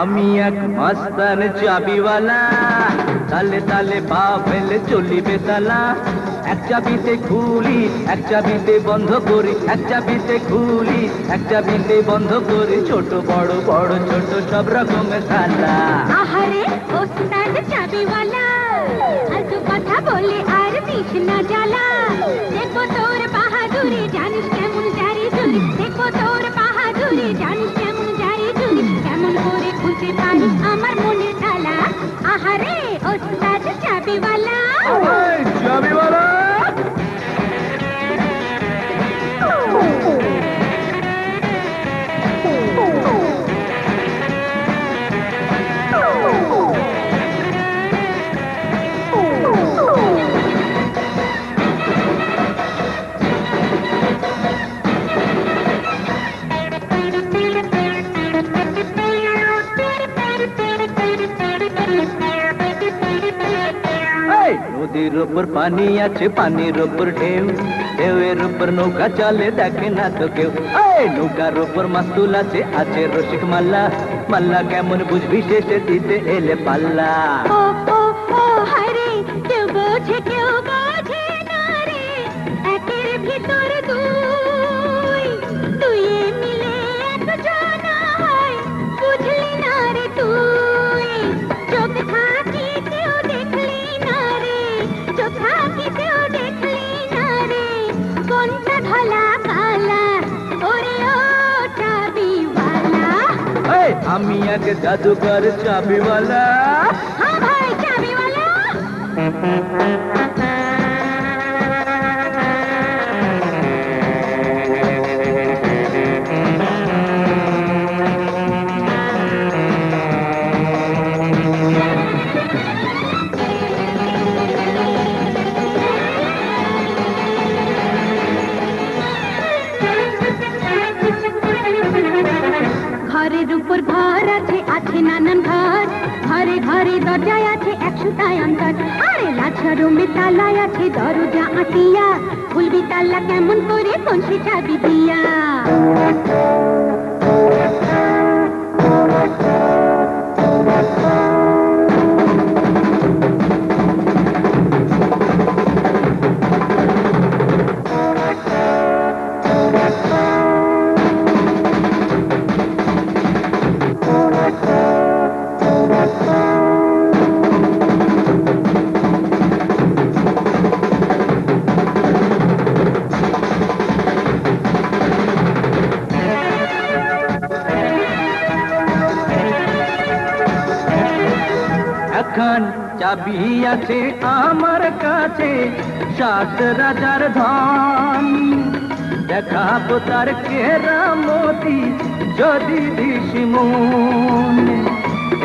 আমি এক মাস্তান চাবিওয়ালা। তালে তালে পা ফেলে চলি বেতালা এক চাবিতে খুলি, এক চাবিতে বন্ধ করি, এক চাবিতে খুলি, এক চাবিতে বন্ধ করি। ছোট, বড় বড়, ছোট সব রকমের তালা আহারে, ওস্তাদ চাবিওয়ালা। এত কথা বলে আর দিস না জ্বালা। পারিস আমার মনে ঢালা। আহারে ওস্তাদ চাবিওয়ালা উপর পানি আছে পানির উপর ঢেউ। ঢেউয়ের উপর নৌকা চলে, দেখে না তো কেউ। নৌকার উপর মাস্তুল আছে আছে রসিক মাল্লা। মাল্লা কেমন বুঝবি শেষে দিতে এলে পাল্লা। আমি এক জাদুকর চাবিওয়ালা হ্যাঁ ভাই চাবিওয়ালা ঘরের আছে নানান ঘর। ঘরে ঘরে দরজায় আছে একশোটায় অন্তর। আরে লাছা রুমে তালায় আছে দরজা আটিয়া। খুলবি তাল্লা কেমন করে কোন সে চাবি দিয়া। এখন চাবি আছে আমার কাছে, সাত রাজার ধন। দেখাবো তার কেরামতি, যদি দিস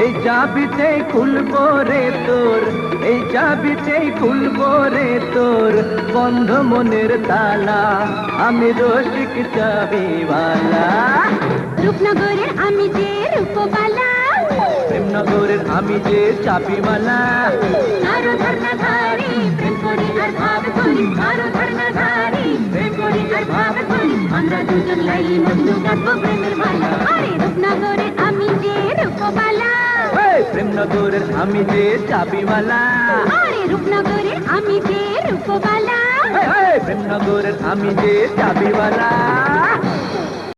এই চাবিতে খুলবো রে তোর, এই চাবিতে খুলবো রে তোর। বন্ধ মনের তালা, আমি রসিক চাবিওয়ালা। রূপনগরের আমি যে রূপবালা প্রেমনগরের আমি যে চাবিওয়ালা আরও ধর্ণাধারী প্রেম করি আর ভাব করি। আরও ধর্ণাধারী প্রেম করি আর ভাব করি। আমরা দুজন লাইলি মজনু গাবো প্রেমের মালা। আরে রূপনগরে আমি যে রূপবালা প্রেমনগরের আমি যে চাবিওয়ালা আরে রূপনগরে আমি যে রূপবালা প্রেমনগরের আমি যে চাবিওয়ালা